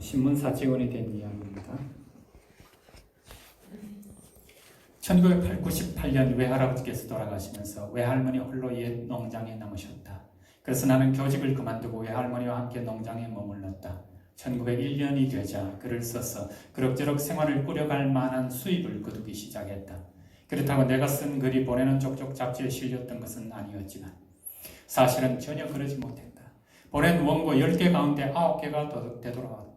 신문사 직원이 된 이야기입니다. 1998년 외할아버지께서 돌아가시면서 외할머니 홀로 옛 농장에 남으셨다. 그래서 나는 교직을 그만두고 외할머니와 함께 농장에 머물렀다. 1901년이 되자 글을 써서 그럭저럭 생활을 꾸려갈 만한 수입을 거두기 시작했다. 그렇다고 내가 쓴 글이 보내는 족족 잡지에 실렸던 것은 아니었지만 사실은 전혀 그러지 못했다. 보낸 원고 10개 가운데 9개가 되돌아왔다.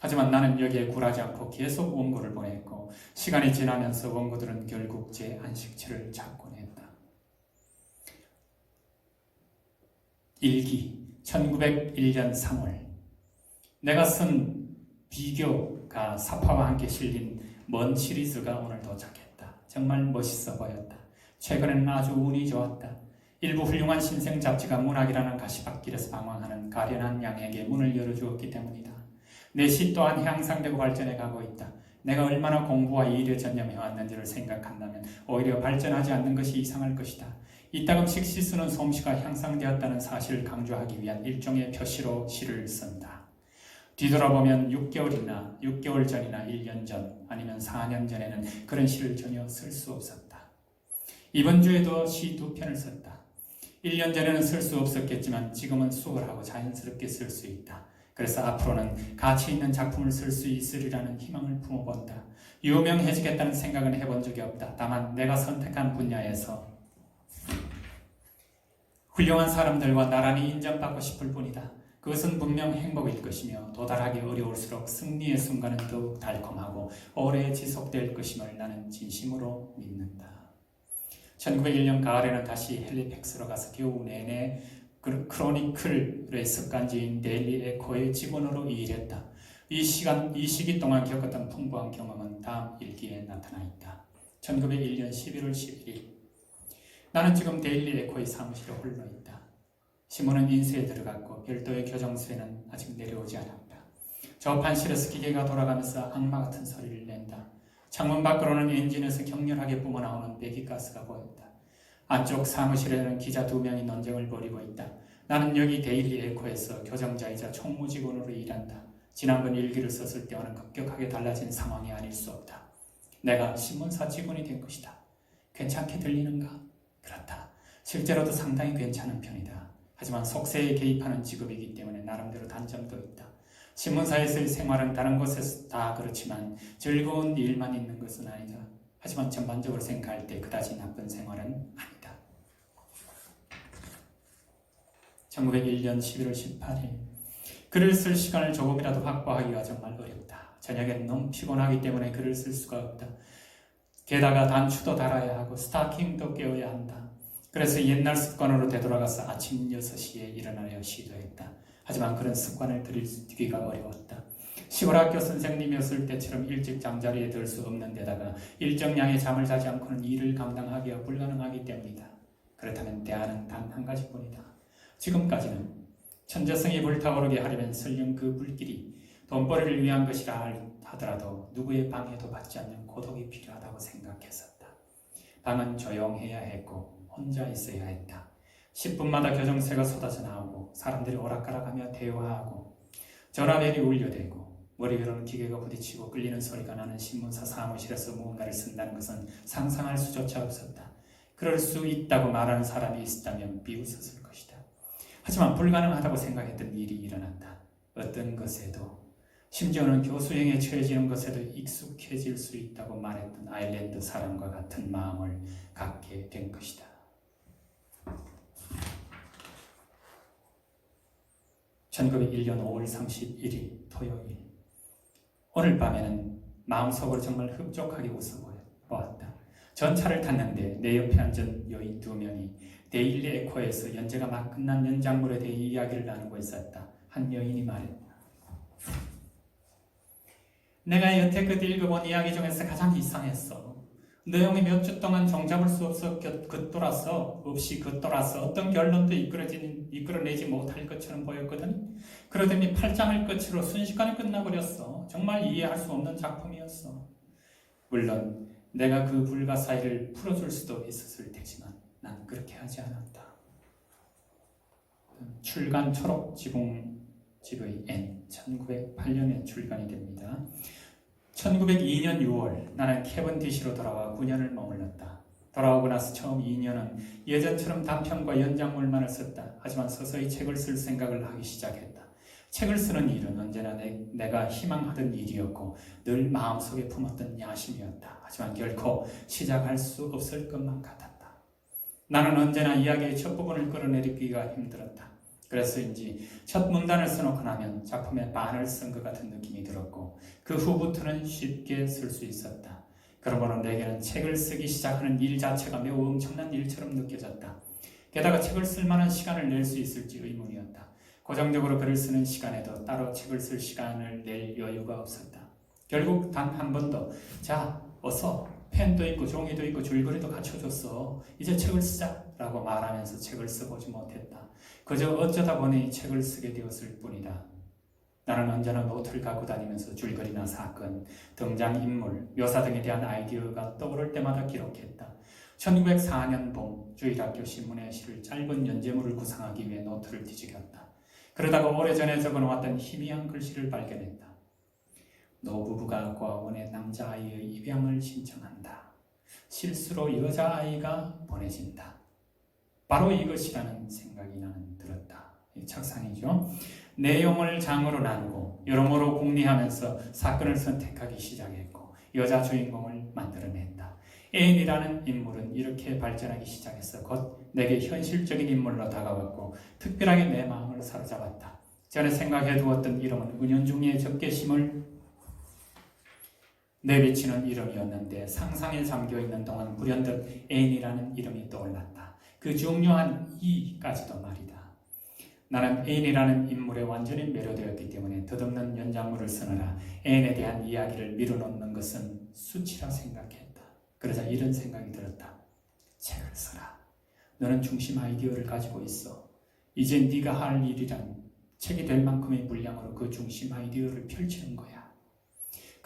하지만 나는 여기에 굴하지 않고 계속 원고를 보냈고 시간이 지나면서 원고들은 결국 제 안식처를 찾곤 했다. 일기 1901년 3월 내가 쓴 비교가 사파와 함께 실린 먼 시리즈가 오늘 도착했다. 정말 멋있어 보였다. 최근에는 아주 운이 좋았다. 일부 훌륭한 신생 잡지가 문학이라는 가시밭길에서 방황하는 가련한 양에게 문을 열어주었기 때문이다. 내 시 또한 향상되고 발전해 가고 있다. 내가 얼마나 공부와 일에 전념해 왔는지를 생각한다면 오히려 발전하지 않는 것이 이상할 것이다. 이따금씩 시 쓰는 솜씨가 향상되었다는 사실을 강조하기 위한 일종의 표시로 시를 쓴다. 뒤돌아보면 6개월이나 6개월 전이나 1년 전 아니면 4년 전에는 그런 시를 전혀 쓸 수 없었다. 이번 주에도 시 두 편을 썼다. 1년 전에는 쓸 수 없었겠지만 지금은 수월하고 자연스럽게 쓸 수 있다. 그래서 앞으로는 가치 있는 작품을 쓸 수 있으리라는 희망을 품어본다. 유명해지겠다는 생각은 해본 적이 없다. 다만 내가 선택한 분야에서 훌륭한 사람들과 나란히 인정받고 싶을 뿐이다. 그것은 분명 행복일 것이며 도달하기 어려울수록 승리의 순간은 더욱 달콤하고 오래 지속될 것임을 나는 진심으로 믿는다. 1901년 가을에는 다시 헬리팩스로 가서 겨우 내내 크로니클의 습관지인 데일리 에코의 직원으로 일했다. 이 시간, 이 시기 동안 겪었던 풍부한 경험은 다음 일기에 나타나 있다. 1901년 11월 11일. 나는 지금 데일리 에코의 사무실에 홀로 있다. 신문은 인쇄에 들어갔고 별도의 교정소에는 아직 내려오지 않았다. 저 판실에서 기계가 돌아가면서 악마 같은 소리를 낸다. 창문 밖으로는 엔진에서 격렬하게 뿜어나오는 배기가스가 보인다. 안쪽 사무실에는 기자 두 명이 논쟁을 벌이고 있다. 나는 여기 데일리 에코에서 교정자이자 총무직원으로 일한다. 지난번 일기를 썼을 때와는 급격하게 달라진 상황이 아닐 수 없다. 내가 신문사 직원이 된 것이다. 괜찮게 들리는가? 그렇다. 실제로도 상당히 괜찮은 편이다. 하지만 속세에 개입하는 직업이기 때문에 나름대로 단점도 있다. 신문사에서의 생활은 다른 곳에서 다 그렇지만 즐거운 일만 있는 것은 아니다. 하지만 전반적으로 생각할 때 그다지 나쁜 생활은 아니다. 1901년 11월 18일 글을 쓸 시간을 조금이라도 확보하기가 정말 어렵다. 저녁엔 너무 피곤하기 때문에 글을 쓸 수가 없다. 게다가 단추도 달아야 하고 스타킹도 깨워야 한다. 그래서 옛날 습관으로 되돌아가서 아침 6시에 일어나려 시도했다. 하지만 그런 습관을 들이기가 어려웠다. 시골 학교 선생님이었을 때처럼 일찍 잠자리에 들 수 없는 데다가 일정량의 잠을 자지 않고는 일을 감당하기가 불가능하기 때문이다. 그렇다면 대안은 단 한 가지뿐이다. 지금까지는 천재성이 불타오르게 하려면 설령 그 불길이 돈벌이를 위한 것이라 하더라도 누구의 방해도 받지 않는 고독이 필요하다고 생각했었다. 방은 조용해야 했고 혼자 있어야 했다. 10분마다 교정세가 쏟아져 나오고 사람들이 오락가락하며 대화하고 전화벨이 울려대고 머리 위로는 기계가 부딪히고 끌리는 소리가 나는 신문사 사무실에서 무언가를 쓴다는 것은 상상할 수조차 없었다. 그럴 수 있다고 말하는 사람이 있었다면 비웃었을 것이다. 하지만 불가능하다고 생각했던 일이 일어난다. 어떤 것에도 심지어는 교수형에 처해지는 것에도 익숙해질 수 있다고 말했던 아일랜드 사람과 같은 마음을 갖게 된 것이다. (1901년 5월 31일) 토요일 오늘 밤에는 마음속으로 정말 흡족하게 웃어보았다. 전차를 탔는데 내 옆에 앉은 여인 두 명이 데일리 에코에서 연재가 막 끝난 연장물에 대해 이야기를 나누고 있었다. 한 여인이 말했다. 내가 여태껏 읽어본 이야기 중에서 가장 이상했어. 내용이 몇 주 동안 정잡을 수 없어 겉돌아서 없이 겉돌아서 어떤 결론도 이끌어진, 이끌어내지 못할 것처럼 보였거든. 그러더니 8장을 끝으로 순식간에 끝나버렸어. 정말 이해할 수 없는 작품이었어. 물론 내가 그 불가사의를 풀어줄 수도 있었을 테지만 난 그렇게 하지 않았다. 출간 초록 지붕 집의 N 1908년에 출간이 됩니다. 1902년 6월 나는 캐번디시로 돌아와 9년을 머물렀다. 돌아오고 나서 처음 2년은 예전처럼 단편과 연장물만을 썼다. 하지만 서서히 책을 쓸 생각을 하기 시작했다. 책을 쓰는 일은 언제나 내, 내가 희망하던 일이었고 늘 마음속에 품었던 야심이었다. 하지만 결코 시작할 수 없을 것만 같았다. 나는 언제나 이야기의 첫 부분을 끌어내리기가 힘들었다. 그래서인지 첫 문단을 써놓고 나면 작품의 반을 쓴 것 같은 느낌이 들었고 그 후부터는 쉽게 쓸 수 있었다. 그러므로 내게는 책을 쓰기 시작하는 일 자체가 매우 엄청난 일처럼 느껴졌다. 게다가 책을 쓸 만한 시간을 낼 수 있을지 의문이었다. 고정적으로 글을 쓰는 시간에도 따로 책을 쓸 시간을 낼 여유가 없었다. 결국 단 한 번도 자 어서 펜도 있고 종이도 있고 줄거리도 갖춰줬어. 이제 책을 쓰자 라고 말하면서 책을 써보지 못했다. 그저 어쩌다 보니 책을 쓰게 되었을 뿐이다. 나는 언제나 노트를 갖고 다니면서 줄거리나 사건, 등장인물, 묘사 등에 대한 아이디어가 떠오를 때마다 기록했다. 1904년 봄 주일학교 신문에 실을 짧은 연재물을 구상하기 위해 노트를 뒤적였다. 그러다가 오래전에 적어놓았던 희미한 글씨를 발견했다. 노부부가 과원의 남자아이의 입양을 신청한다. 실수로 여자아이가 보내진다. 바로 이것이라는 생각이 나는 들었다. 이 착상이죠. 내용을 장으로 나누고 여러모로 궁리하면서 사건을 선택하기 시작했고 여자 주인공을 만들어냈다. 애인이라는 인물은 이렇게 발전하기 시작해서 곧 내게 현실적인 인물로 다가왔고 특별하게 내 마음을 사로잡았다. 전에 생각해 두었던 이름은 은연중의 적개심을 내비치는 이름이었는데 상상에 잠겨 있는 동안 불현듯 애인이라는 이름이 떠올랐다. 그 중요한 이까지도 말이다. 나는 애인이라는 인물에 완전히 매료되었기 때문에 덧없는 연장물을 쓰느라 애인에 대한 이야기를 밀어놓는 것은 수치라 생각했다. 그러자 이런 생각이 들었다. 책을 써라. 너는 중심 아이디어를 가지고 있어. 이제 네가 할 일이란 책이 될 만큼의 분량으로 그 중심 아이디어를 펼치는 거야.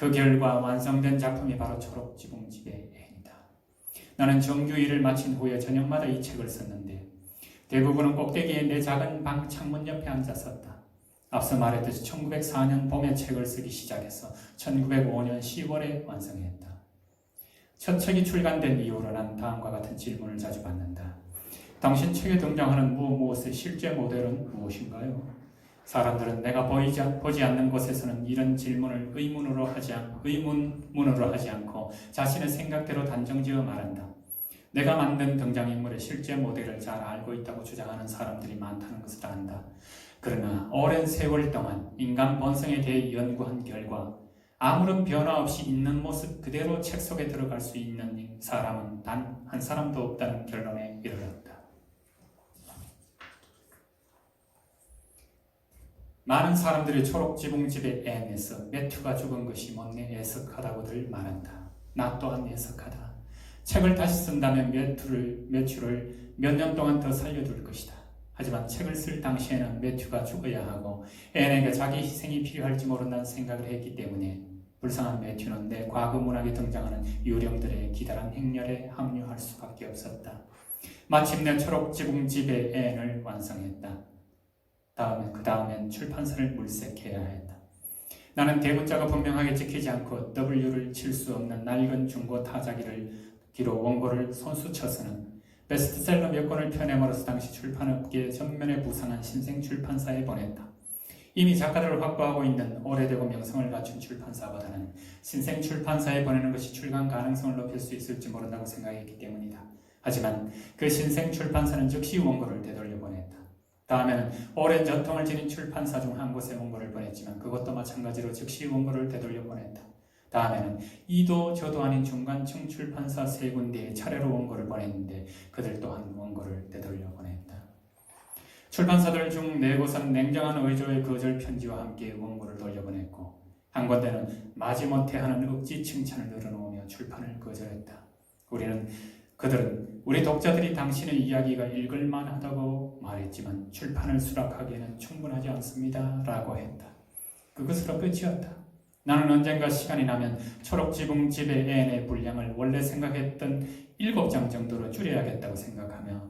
그 결과 완성된 작품이 바로 초록지붕집의 애이다. 나는 정규 일을 마친 후에 저녁마다 이 책을 썼는데 대부분은 꼭대기에 내 작은 방 창문 옆에 앉았었다. 앞서 말했듯이 1904년 봄에 책을 쓰기 시작해서 1905년 10월에 완성했다. 첫 책이 출간된 이후로 난 다음과 같은 질문을 자주 받는다. 당신 책에 등장하는 무엇 무엇의 실제 모델은 무엇인가요? 사람들은 내가 보이지, 보지 않는 곳에서는 이런 질문을 의문으로 하지 않, 의문문으로 하지 않고 자신의 생각대로 단정지어 말한다. 내가 만든 등장인물의 실제 모델을 잘 알고 있다고 주장하는 사람들이 많다는 것을 안다. 그러나 오랜 세월 동안 인간 본성에 대해 연구한 결과 아무런 변화 없이 있는 모습 그대로 책 속에 들어갈 수 있는 사람은 단 한 사람도 없다는 결론에 이르렀다. 많은 사람들이 초록지붕 집의 앤에서 매튜가 죽은 것이 못내 애석하다고들 말한다. 나 또한 애석하다. 책을 다시 쓴다면 매튜를, 매튜를 몇 년 동안 더 살려둘 것이다. 하지만 책을 쓸 당시에는 매튜가 죽어야 하고 앤에게 자기 희생이 필요할지 모른다는 생각을 했기 때문에 불쌍한 매튜는 내 과거 문학에 등장하는 유령들의 기다란 행렬에 합류할 수밖에 없었다. 마침내 초록지붕 집의 앤을 완성했다. 다음에 그 다음엔 출판사를 물색해야 했다. 나는 대문자가 분명하게 찍히지 않고 W를 칠 수 없는 낡은 중고 타자기를 뒤로 원고를 손수 쳐서는 베스트셀러 몇 권을 펴내므로써 당시 출판업계 전면에 부상한 신생 출판사에 보냈다. 이미 작가들을 확보하고 있는 오래되고 명성을 갖춘 출판사보다는 신생 출판사에 보내는 것이 출간 가능성을 높일 수 있을지 모른다고 생각했기 때문이다. 하지만 그 신생 출판사는 즉시 원고를 되돌려 보냈다. 다음에는 오랜 전통을 지닌 출판사 중 한 곳에 원고를 보냈지만 그것도 마찬가지로 즉시 원고를 되돌려 보냈다. 다음에는 이도 저도 아닌 중간층 출판사 세 군데에 차례로 원고를 보냈는데 그들 또한 원고를 되돌려 보냈다. 출판사들 중 네 곳은 냉정한 의조의 거절 편지와 함께 원고를 돌려보냈고 한 군데는 마지못해 하는 억지 칭찬을 늘어놓으며 출판을 거절했다. 우리는 그들은 우리 독자들이 당신의 이야기가 읽을만 하다고 말했지만 출판을 수락하기에는 충분하지 않습니다. 라고 했다. 그것으로 끝이었다. 나는 언젠가 시간이 나면 초록지붕 집의 앤의 분량을 원래 생각했던 7장 정도로 줄여야겠다고 생각하며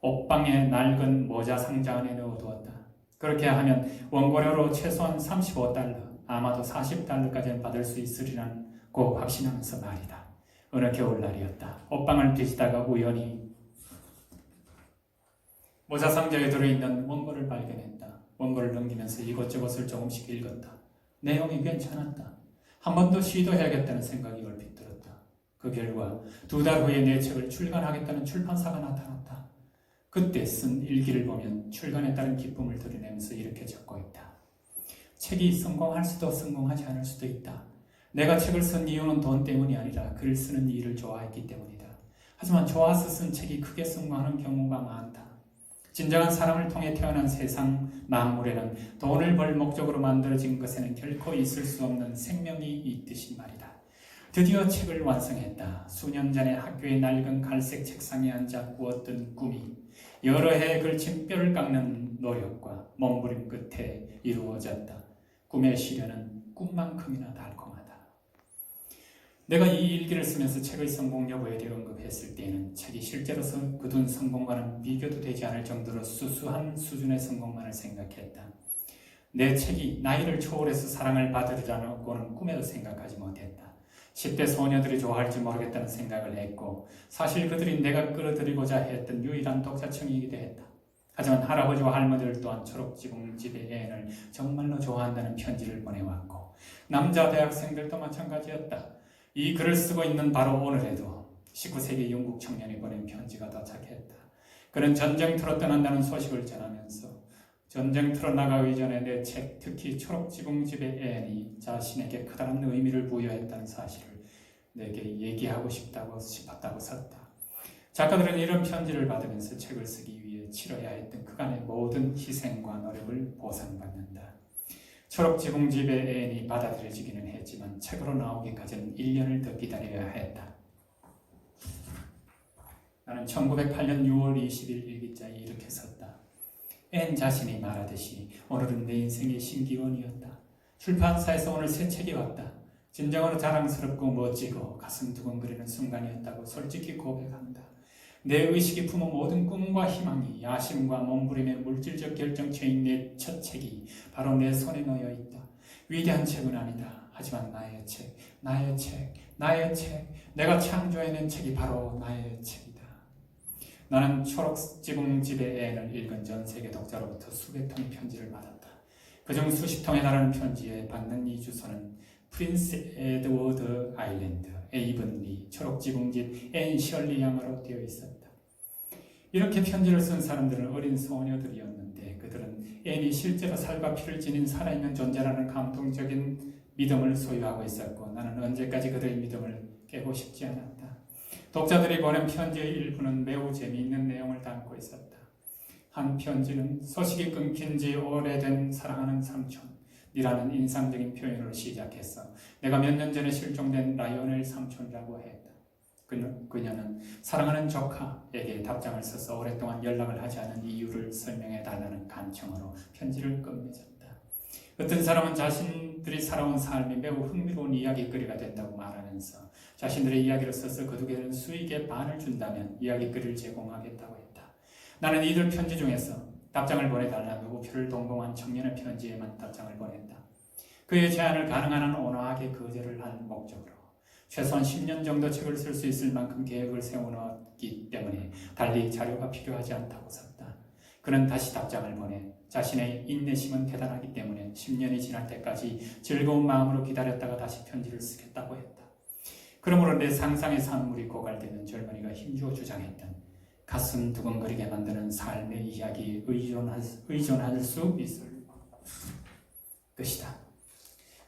옷방에 낡은 모자 상자 안에 넣어두었다. 그렇게 하면 원고료로 최소한 35달러, 아마도 40달러까지는 받을 수 있으리란 고 확신하면서 말이다. 어느 겨울날이었다. 옷방을 뒤지다가 우연히 모자 상자에 들어있는 원고를 발견했다. 원고를 넘기면서 이것저것을 조금씩 읽었다. 내용이 괜찮았다. 한 번 더 시도해야겠다는 생각이 얼핏 들었다. 그 결과 두 달 후에 내 책을 출간하겠다는 출판사가 나타났다. 그때 쓴 일기를 보면 출간에 따른 기쁨을 드러내면서 이렇게 적고 있다. 책이 성공할 수도 성공하지 않을 수도 있다. 내가 책을 쓴 이유는 돈 때문이 아니라 글 쓰는 일을 좋아했기 때문이다. 하지만 좋아서 쓴 책이 크게 성공하는 경우가 많다. 진정한 사람을 통해 태어난 세상 만물에는 돈을 벌 목적으로 만들어진 것에는 결코 있을 수 없는 생명이 있듯이 말이다. 드디어 책을 완성했다. 수년 전에 학교의 낡은 갈색 책상에 앉아 꾸었던 꿈이 여러 해에 걸친 뼈를 깎는 노력과 몸부림 끝에 이루어졌다. 꿈의 시련은 꿈만큼이나 달콤하다. 내가 이 일기를 쓰면서 책의 성공 여부에 대해 언급했을 때에는 책이 실제로 성- 거둔 성공과는 비교도 되지 않을 정도로 수수한 수준의 성공만을 생각했다. 내 책이 나이를 초월해서 사랑을 받으리라고는 꿈에도 생각하지 못했다. 10대 소녀들이 좋아할지 모르겠다는 생각을 했고 사실 그들이 내가 끌어들이고자 했던 유일한 독자층이기도 했다. 하지만 할아버지와 할머니들 또한 초록지붕집의 애인을 정말로 좋아한다는 편지를 보내왔고 남자 대학생들도 마찬가지였다. 이 글을 쓰고 있는 바로 오늘에도 19세기 영국 청년이 보낸 편지가 도착했다. 그는 전쟁터로 떠난다는 소식을 전하면서 전쟁터로 나가기 전에 내 책, 특히 초록지붕집의 애인이 자신에게 커다란 의미를 부여했다는 사실을 내게 얘기하고 싶다고 싶었다고 썼다. 작가들은 이런 편지를 받으면서 책을 쓰기 위해 치러야 했던 그간의 모든 희생과 노력을 보상받는다. 초록지붕집의 애인이 받아들여지기는 했지만 책으로 나오기까지는 1년을 더 기다려야 했다. 나는 1908년 6월 20일 일기자에 이렇게 썼다. 앤 자신이 말하듯이 오늘은 내 인생의 신기원이었다. 출판사에서 오늘 새 책이 왔다. 진정으로 자랑스럽고 멋지고 가슴 두근거리는 순간이었다고 솔직히 고백한다. 내 의식이 품은 모든 꿈과 희망이 야심과 몸부림의 물질적 결정체인 내 첫 책이 바로 내 손에 놓여 있다. 위대한 책은 아니다. 하지만 나의 책, 나의 책, 나의 책, 내가 창조해낸 책이 바로 나의 책이다. 나는 초록지붕 집의 애를 읽은 전 세계 독자로부터 수백 통의 편지를 받았다. 그중 수십 통에 달하는 편지에 받는 이 주소는 프린스 에드워드 아일랜드, 에이븐리, 초록지붕집 앤 셜리 양으로 되어 있었다. 이렇게 편지를 쓴 사람들은 어린 소녀들이었는데 그들은 앤이 실제로 살과 피를 지닌 살아있는 존재라는 감동적인 믿음을 소유하고 있었고 나는 언제까지 그들의 믿음을 깨고 싶지 않았다. 독자들이 보낸 편지의 일부는 매우 재미있는 내용을 담고 있었다. 한 편지는 소식이 끊긴 지 오래된 사랑하는 삼촌이라는 인상적인 표현으로 시작했어. 내가 몇 년 전에 실종된 라이오넬 삼촌이라고 했다. 그녀, 그녀는 사랑하는 조카에게 답장을 써서 오랫동안 연락을 하지 않은 이유를 설명해 달라는 간청으로 편지를 끝맺었다. 어떤 사람은 자신들이 살아온 삶이 매우 흥미로운 이야기거리가 된다고 말하면서 자신들의 이야기를 써서 거두게 된 수익의 반을 준다면 이야기거리를 제공하겠다고 했다. 나는 이들 편지 중에서 답장을 보내달라며 우표를 동봉한 청년의 편지에만 답장을 보냈다. 그의 제안을 가능한 한 온화하게 거절을 한 목적으로 최소한 10년 정도 책을 쓸 수 있을 만큼 계획을 세워놓았기 때문에 달리 자료가 필요하지 않다고 썼다. 그는 다시 답장을 보내 자신의 인내심은 대단하기 때문에 10년이 지날 때까지 즐거운 마음으로 기다렸다가 다시 편지를 쓰겠다고 했다. 그러므로 내 상상의 산물이 고갈되는 젊은이가 힘주어 주장했던 가슴 두근거리게 만드는 삶의 이야기에 의존할, 의존할 수 있을 것이다.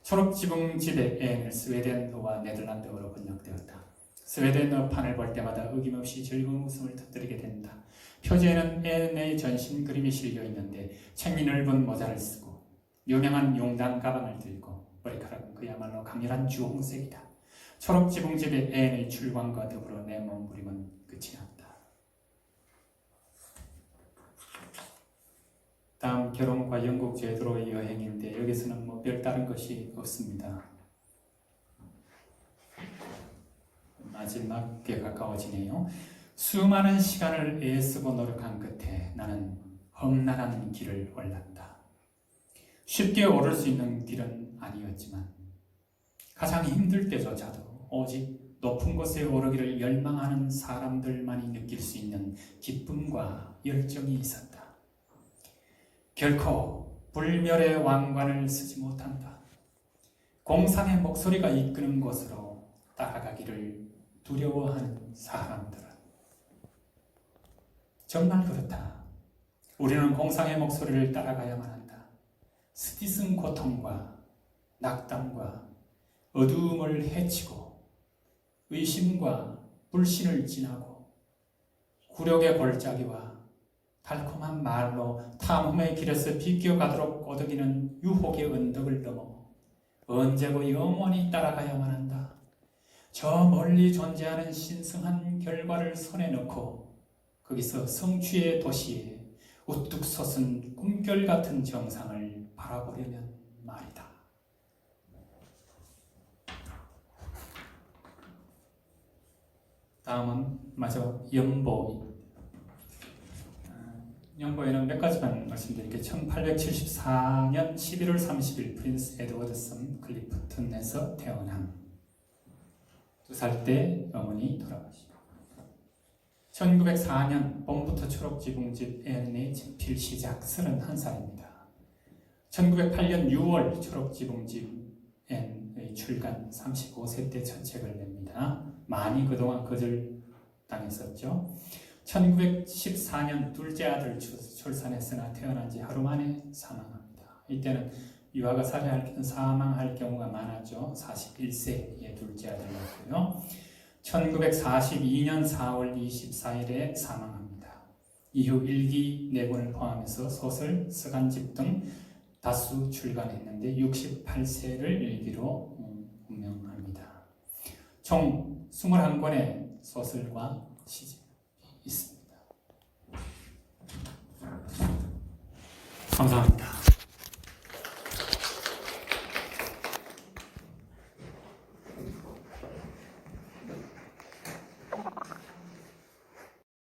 초록지붕집의 앤을 스웨덴어와 네덜란드어로 번역되었다. 스웨덴어 판을 볼 때마다 어김없이 즐거운 웃음을 터뜨리게 된다. 표지에는 앤의 전신 그림이 실려 있는데 책이 넓은 모자를 쓰고 유명한 용단 가방을 들고 머리카락은 그야말로 강렬한 주홍색이다. 초록지붕집의 앤의 출광과 더불어 내 몸부림은 끝이 났다. 다음 결혼과 영국 제도로의 여행인데 여기서는 뭐 별다른 것이 없습니다. 마지막에 가까워지네요. 수많은 시간을 애쓰고 노력한 끝에 나는 험난한 길을 올랐다. 쉽게 오를 수 있는 길은 아니었지만 가장 힘들 때조차도 오직 높은 곳에 오르기를 열망하는 사람들만이 느낄 수 있는 기쁨과 열정이 있었다. 결코 불멸의 왕관을 쓰지 못한다. 공상의 목소리가 이끄는 곳으로 따라가기를 두려워하는 사람들은 정말 그렇다. 우리는 공상의 목소리를 따라가야만 한다. 스티슨 고통과 낙담과 어두움을 헤치고 의심과 불신을 지나고 굴욕의 골짜기와 달콤한 말로 탐험의 길에서 비껴가도록 꼬드기는 유혹의 언덕을 넘어 언제고 영원히 따라가야만 한다. 저 멀리 존재하는 신성한 결과를 손에 넣고 거기서 성취의 도시에 우뚝 솟은 꿈결 같은 정상을 바라보려면 말이다. 다음은 마저 연보. 아, 연보에는 몇 가지만 말씀드릴게요. 1874년 11월 30일 프린스 에드워드슨 클리프튼에서 태어남. 두 살 때 어머니 돌아가시고 1904년 봄부터 초록지붕집 앤의 집필 시작 31살입니다. 1908년 6월 초록지붕집 앤의 출간 35세 때 첫 책을 냅니다. 많이 그동안 거절당했었죠. 1914년 둘째 아들 출- 출산했으나 태어난 지 하루 만에 사망합니다. 이때는 유아가 살해할 사망할 경우가 많았죠. 41세의 둘째 아들 낳고요. 1942년 4월 24일에 사망합니다. 이후 일기 네 권을 포함해서 소설, 서간집 등 다수 출간했는데 68세를 일기로 음, 운명합니다. 총 21권의 소설과 시집이 있습니다. 감사합니다.